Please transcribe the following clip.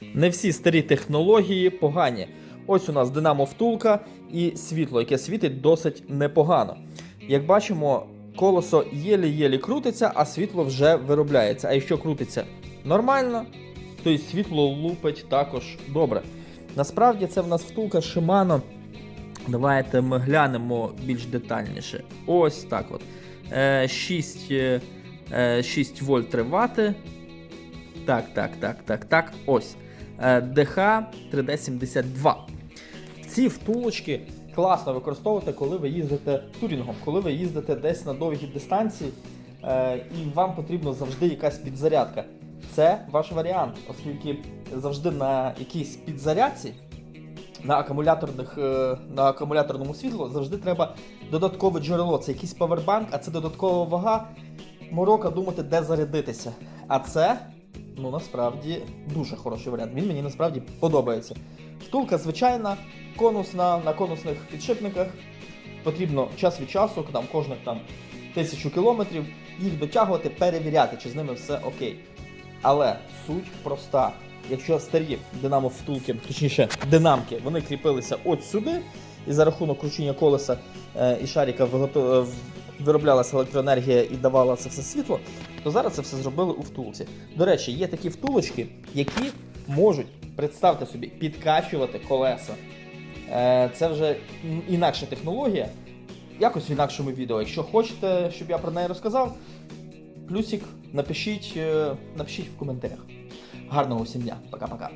Не всі старі технології погані. Ось у нас динамо втулка і світло, яке світить досить непогано. Як бачимо, колесо єлі-єлі крутиться, а світло вже виробляється. А якщо крутиться нормально, то і світло лупить також добре. Насправді це в нас втулка Shimano. Давайте ми глянемо більш детальніше. Ось так от. Е, 6, е, е, 6 вольт 3 вати. Так, так, так, так, так. Ось. Е, ДХ 3D72. Ці втулочки класно використовувати, коли ви їздите турінгом, коли ви їздите десь на довгі дистанції, е, і вам потрібно завжди якась підзарядка. Це ваш варіант, оскільки завжди на якійсь підзарядці, на акумуляторних, е, на акумуляторному світлу завжди треба додаткове джерело. Це якийсь павербанк, а це додаткова вага. Морока думати, де зарядитися. А це, ну насправді, дуже хороший варіант. Він мені насправді подобається. Втулка звичайна, конусна на конусних підшипниках. Потрібно час від часу, там кожних там тисячу кілометрів, їх дотягувати, перевіряти, чи з ними все окей. Але суть проста. Якщо старі динамо втулки, точніше, динамки, вони кріпилися от сюди, і за рахунок кручення колеса е, і шаріка вироблялася електроенергія і давала це все світло, то зараз це все зробили у втулці. До речі, є такі втулочки, які можуть, представте собі, підкачувати колеса. Е, Це вже інакша технологія. Якось в інакшому відео. Якщо хочете, щоб я про неї розказав, плюсик напишіть, е, напишіть в коментарях. Гарного всім дня. Пока-пока.